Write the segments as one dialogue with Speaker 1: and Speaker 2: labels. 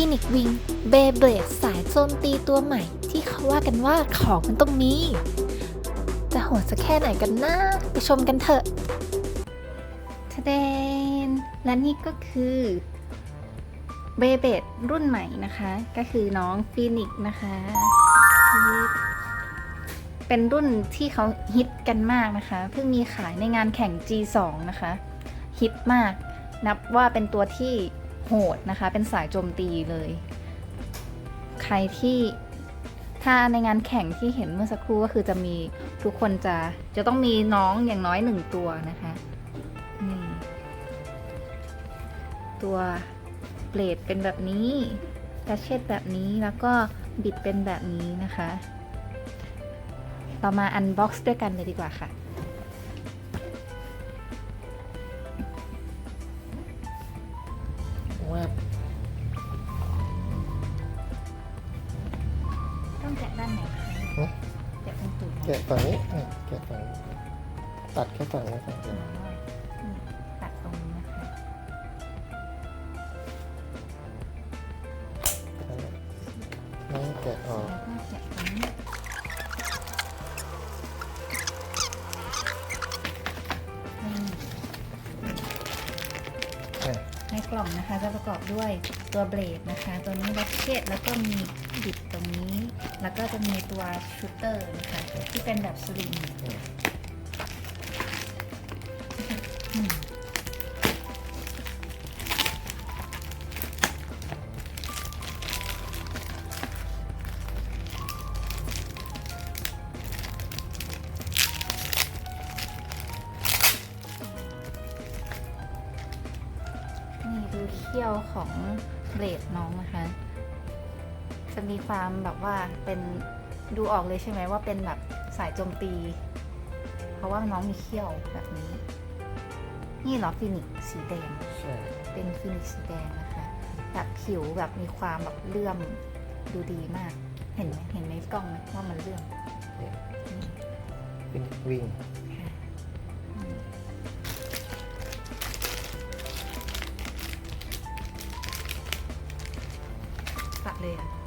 Speaker 1: ฟีนิกวิง เบเบดสายโจมตีตัวใหม่ ที่เขาว่ากันว่าของมันต้องมี จะโหดสักแค่ไหนกันนะไปชมกันเถอะทะเดนและนี่ก็คือเบเบดรุ่นใหม่นะคะ ก็คือน้องฟีนิกนะคะ เป็นรุ่นที่เขาฮิตกันมากนะคะ เพิ่งมีขายในงานแข่ง G2 นะคะ ฮิตมาก นับว่าเป็นตัวที่ โหดนะคะ เป็นสายโจมตีเลย ใครที่ถ้าในงานแข่งที่เห็นเมื่อสักครู่ก็คือจะมีทุกคนจะจะต้องมีน้องอย่างน้อยหนึ่งตัวนะคะนี่ตัวเบลดเป็นแบบนี้แรชเชตแบบนี้แล้วก็บิดเป็นแบบนี้นะคะเรามาอันบ็อกซ์ด้วยกันเลยดีกว่าค่ะ ต้องแกะด้านไหนคะ
Speaker 2: ฮะ
Speaker 1: แกะตรงตูด
Speaker 2: แกะฝั่งนี้อะแกะฝั่งนี้ตัดแค่ฝั่งนี้ฝั่งเดียว
Speaker 1: นี่ตัดตรงนี้นะคะ
Speaker 2: นั่นแหละแล้วแกะออก
Speaker 1: แล้วก็แกะตรงนี้นี่
Speaker 2: อะ
Speaker 1: ในกล่องนะคะจะประกอบด้วยตัวเบลดนะคะ ตัวนี้แร็ชเชตแล้วก็มีบิดตรงนี้ แล้วก็จะมีตัวชูเตอร์นะคะที่เป็นแบบสลิง
Speaker 2: อืม
Speaker 1: อืมนี่ดูเขี้ยวของเบลดน้องนะคะ จะมีความแบบว่าเป็นดูออกเลยใช่ไหมว่าเป็นแบบสายโจมตี เพราะว่าน้องมีเขี้ยวแบบนี้ นี่เหรอฟินิกสีแดง
Speaker 2: ใช่
Speaker 1: เป็นฟินิกสีแดงนะคะแบบผิวแบบมีความแบบเลื่อมดูดีมาก เห็นไหมเห็นในกล้องไหมว่ามันเลื่อม
Speaker 2: เป็นวิ่ง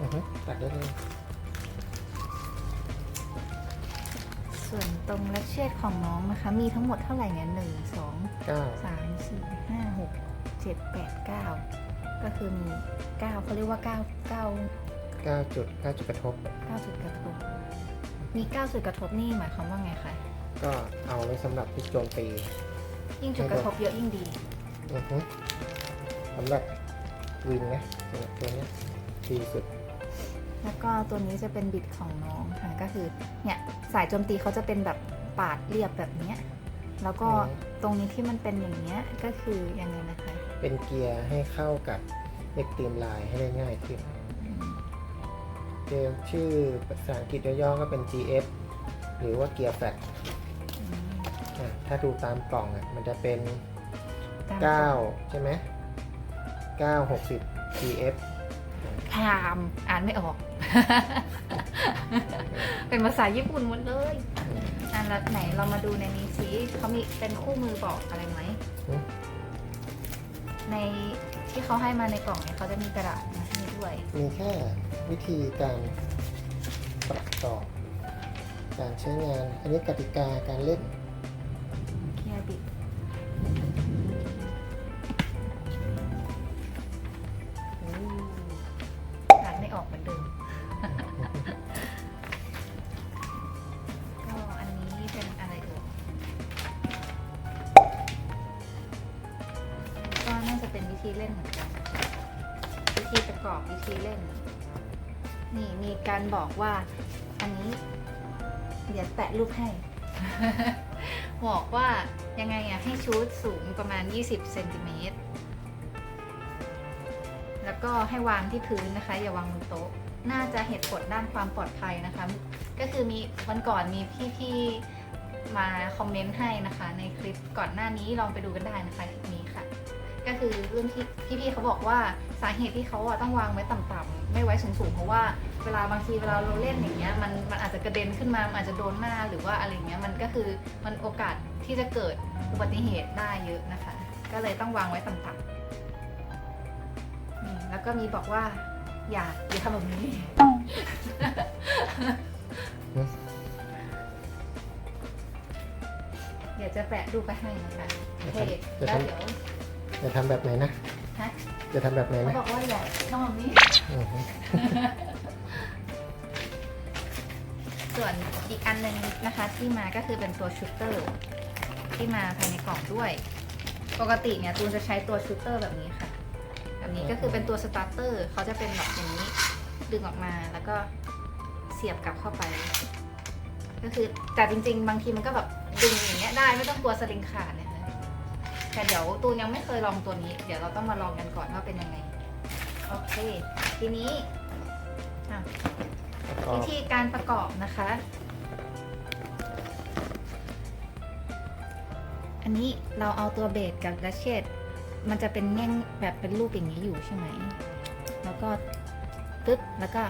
Speaker 1: อะ
Speaker 2: อือฮึตัดได้เลย
Speaker 1: ส่วนตรงและเชดของน้องนะคะ มีทั้งหมดเท่าไหร่เนี่ยหนึ่งสอง
Speaker 2: เก้า
Speaker 1: สามสี่ห้าหกเจ็ดแปดเก้าก็คือมีเก้าเขาเรียกว่าเก้าเก้า
Speaker 2: เก้าจุดเก้าจุดกระทบ
Speaker 1: เก้าจุดกระทบ มีเก้าจุดกระทบนี่หมายความว่าไงคะ
Speaker 2: ก็เอาไว้สำหรับที่โจมตี
Speaker 1: ยิ่งจุดกระทบเยอะยิ่งดี
Speaker 2: อือฮึสำหรับวิ่งนะสำหรับตัวเนี้ยดีสุด
Speaker 1: แล้วก็ตัวนี้จะเป็นบิดของน้องค่ะก็คือเนี่ยสายโจมตีเขาจะเป็นแบบปาดเรียบแบบเนี้ยแล้วก็
Speaker 2: อืม
Speaker 1: ตรงนี้ที่มันเป็นอย่างเนี้ยก็คือยังไงนะคะ
Speaker 2: เป็นเกียร์ให้เข้ากับเอ็กตีมไลน์ให้ได้ง่ายขึ้น
Speaker 1: อืม
Speaker 2: เกียร์ชื่อภาษาอังกฤษย่อๆก็เป็น GF หรือว่าเกียร์แฟลต
Speaker 1: อืม
Speaker 2: อะถ้าดูตามกล่องอะมันจะเป็น
Speaker 1: ตาม
Speaker 2: 9ใช่ไหม9 60 GF
Speaker 1: พรามอ่านไม่ออก เป็นภาษาญี่ปุ่นหมดเลยอะแล้วไหนเรามาดูในนี้สิเขามีเป็นคู่มือบอกอะไรไหม
Speaker 2: อืม
Speaker 1: ในที่เขาให้มาในกล่องเนี่ยเขาจะมีกระดาษมาให้ด้วย
Speaker 2: มีแค่วิธีการประกอบการใช้งาน อันนี้กติกาการเล่น
Speaker 1: ประกอบวิธีเล่น นี่มีการบอกว่าอันนี้ เดี๋ยวแปะรูปให้ บอกว่ายังไงอะให้ชูดสูงประมาณ 20เซนติเมตรแล้วก็ให้วางที่พื้นนะคะ อย่าวางบนโต๊ะ น่าจะเหตุผลด้านความปลอดภัยนะคะ ก็คือมีวันก่อนมีพี่ๆมาคอมเมนต์ให้นะคะ ในคลิปก่อนหน้านี้ลองไปดูกันได้นะคะคลิปนี้ค่ะ ก็คือเรื่องที่พี่ๆเขาบอกว่าสาเหตุที่เขาอะต้องวางไว้ต่ำๆไม่ไว้สูงๆเพราะว่าเวลาบางทีเวลาเราเล่นอย่างเงี้ยมันมันอาจจะกระเด็นขึ้นมามันอาจจะโดนหน้าหรือว่าอะไรเงี้ยมันก็คือมันโอกาสที่จะเกิดอุบัติเหตุได้เยอะนะคะ ก็เลยต้องวางไว้ต่ำๆนี่แล้วก็มีบอกว่า อย่าอย่าทำแบบนี้เดี๋ยวจะแปะรูปไปให้นะคะโอเคแล้วเดี๋ยว
Speaker 2: จะทำแบบไหนนะ
Speaker 1: ฮะ
Speaker 2: จะทำแบบไหน
Speaker 1: เขา
Speaker 2: นะ
Speaker 1: บอกว่าอย่าทำแบบนี้
Speaker 2: อือฮึ
Speaker 1: ส่วนอีกอันหนึ่งนะคะที่มาก็คือเป็นตัวชูตเตอร์ ที่มาภายในกล่องด้วย ปกติเนี่ยตูนจะใช้ตัวชูตเตอร์แบบนี้ค่ะ แบบนี้ก็คือเป็นตัวสตาร์เตอร์เขาจะเป็นแบบอย่างนี้ดึงออกมาแล้วก็เสียบกลับเข้าไป ก็คือแต่จริง ๆ บางทีมันก็แบบดึงอย่างเงี้ยได้ไม่ต้องกลัวสลิงขาดนะคะ แต่เดี๋ยวตูนยังไม่เคยลองตัวนี้ เดี๋ยวเราต้องมาลองกันก่อนว่าเป็นยังไง โอเค ทีนี้อะ
Speaker 2: ประกอ
Speaker 1: วิ
Speaker 2: บ
Speaker 1: ธีการประกอบนะคะ อันนี้เราเอาตัวเบสกับดัชเชตมันจะเป็นแง่งแบบเป็นรูปอย่างนี้อยู่ใช่ไหม แล้วก็ปึ๊บ แล้วก็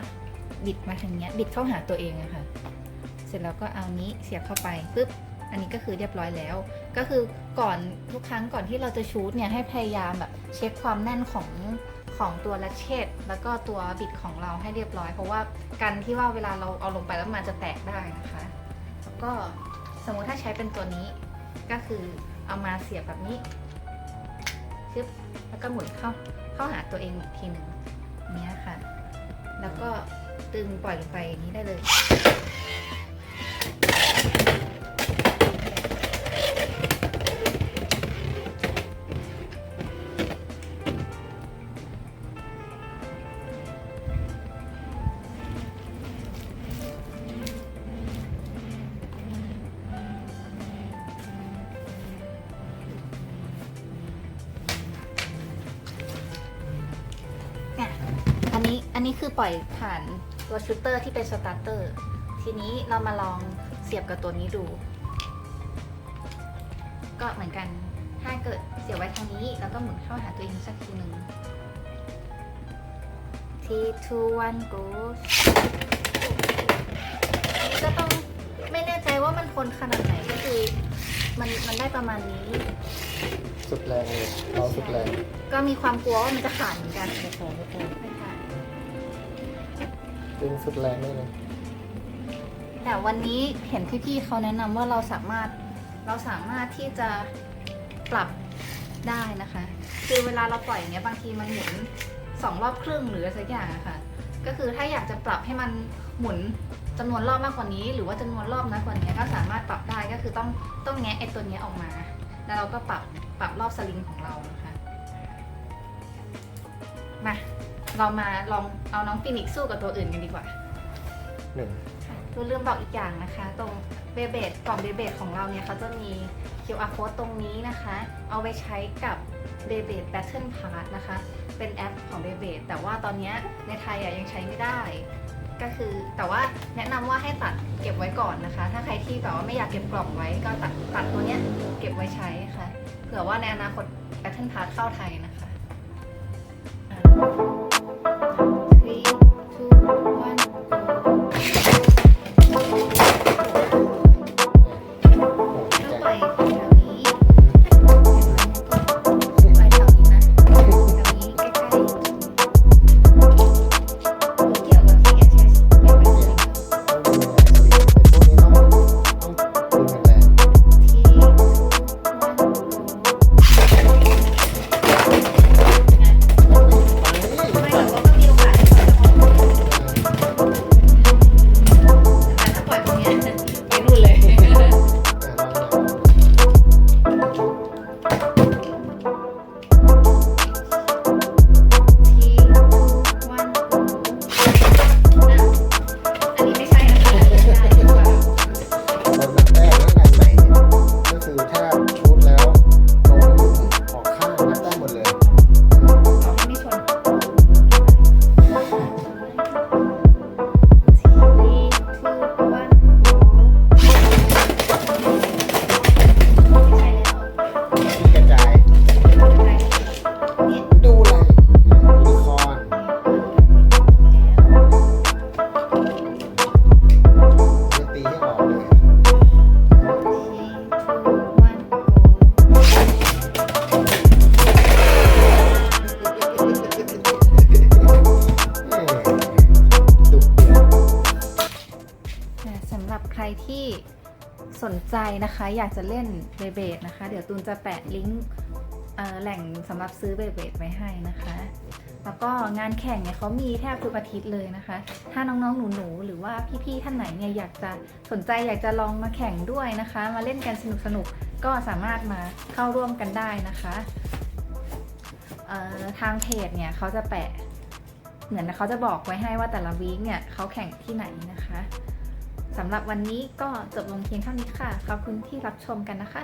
Speaker 1: บิดมาทางเนี้ย บิดเข้าหาตัวเองอะค่ะ เสร็จแล้วก็เอานี้เสียบเข้าไปปึ๊บ อันนี้ก็คือเรียบร้อยแล้ว ก็คือก่อนทุกครั้งก่อนที่เราจะชูดเนี่ยให้พยายามแบบเช็คความแน่นของของตัวลัชเชตแล้วก็ตัวบิดของเราให้เรียบร้อย เพราะว่ากันที่ว่าเวลาเราเอาลงไปแล้วมันจะแตกได้นะคะ แล้วก็สมมุติถ้าใช้เป็นตัวนี้ก็คือเอามาเสียบแบบนี้ชึบแล้วก็หมุนเข้าเข้าหาตัวเองอีกทีหนึ่งเนี้ยค่ะ แล้วก็ตึงปล่อยลงไปนี้ได้เลย นนี้อันนี้คือปล่อยผ่านตัวชูตเตอร์ที่เป็นสตาร์เตอร์ ทีนี้เรามาลองเสียบกับตัวนี้ดู ก็เหมือนกัน ถ้าเกิดเสียบไว้ทางนี้ แล้วก็หมุนเข้าหาตัวเองสักทีหนึ่งที two one go อันนี้ก็ต้องไม่แน่ใจว่ามันทนขนาดไหนก็คือมันมันได้ประมาณนี้
Speaker 2: สุดแรงเลยเราสุดแรง
Speaker 1: ก็มีความกลัวว่ามันจะขาดเหมือนกันไม่ขาดไม่ขาด
Speaker 2: ดึงสุดแรงได้เลย
Speaker 1: แต่วันนี้เห็นพี่ๆเขาแนะนำว่าเราสามารถเราสามารถที่จะปรับได้นะคะ คือเวลาเราปล่อยอย่างเงี้ยบางทีมันหมุนสองรอบครึ่งหรืออะไรสักอย่างอะค่ะ ก็คือถ้าอยากจะปรับให้มันหมุนจำนวนรอบมากกว่านี้ หรือว่าจำนวนรอบน้อยกว่านี้ก็สามารถปรับได้ก็คือต้องต้องแงะไอ้ตัวเนี้ยออกมา แล้วเราก็ปรับปรับรอบสลิงของเรา เรามาลองเอาน้องฟินิกซ์สู้กับตัวอื่นกันดีกว่า
Speaker 2: หนึ่ง
Speaker 1: ตัวลืมบอกอีกอย่างนะคะ ตรงเบเบดกล่องเบเบดของเราเนี่ยเขาจะมี QR code ตรงนี้นะคะ เอาไว้ใช้กับ b e b e d Battle Pass นะคะ เป็นแอปของ b e b e d แต่ว่าตอนเนี้ยในไทยอะยังใช้ไม่ได้ ก็คือแต่ว่าแนะนำว่าให้ตัดเก็บไว้ก่อนนะคะ ถ้าใครที่แบบว่าไม่อยากเก็บกล่องไว้ก็ตัดตัดตัวเนี้ยเก็บไว้ใช้ค่ะ เผื่อว่าในอนาคต Battle Pass เข้าไทยนะคะอะ
Speaker 2: สน
Speaker 1: ใจนะคะ อยากจะเล่นเบเบดนะคะ เดี๋ยวตูนจะแปะลิงก์แหล่งสำหรับซื้อเบเบดไว้ให้นะคะ แล้วก็งานแข่งเนี่ยเขามีแทบทุกอาทิตย์เลยนะคะ ถ้าน้องๆหนูๆหรือว่าพี่ๆท่านไหนเนี่ยอยากจะสนใจอยากจะลองมาแข่งด้วยนะคะ มาเล่นกันสนุกๆก็สามารถมาเข้าร่วมกันได้นะคะทางเพจเนี่ยเขาจะแปะเหมือนเขาจะบอกไว้ให้ว่าแต่ละวีคเนี่ยเขาแข่งที่ไหนนะคะ สำหรับวันนี้ก็จบลงเพียงเท่านี้ค่ะ ขอบคุณที่รับชมกันนะคะ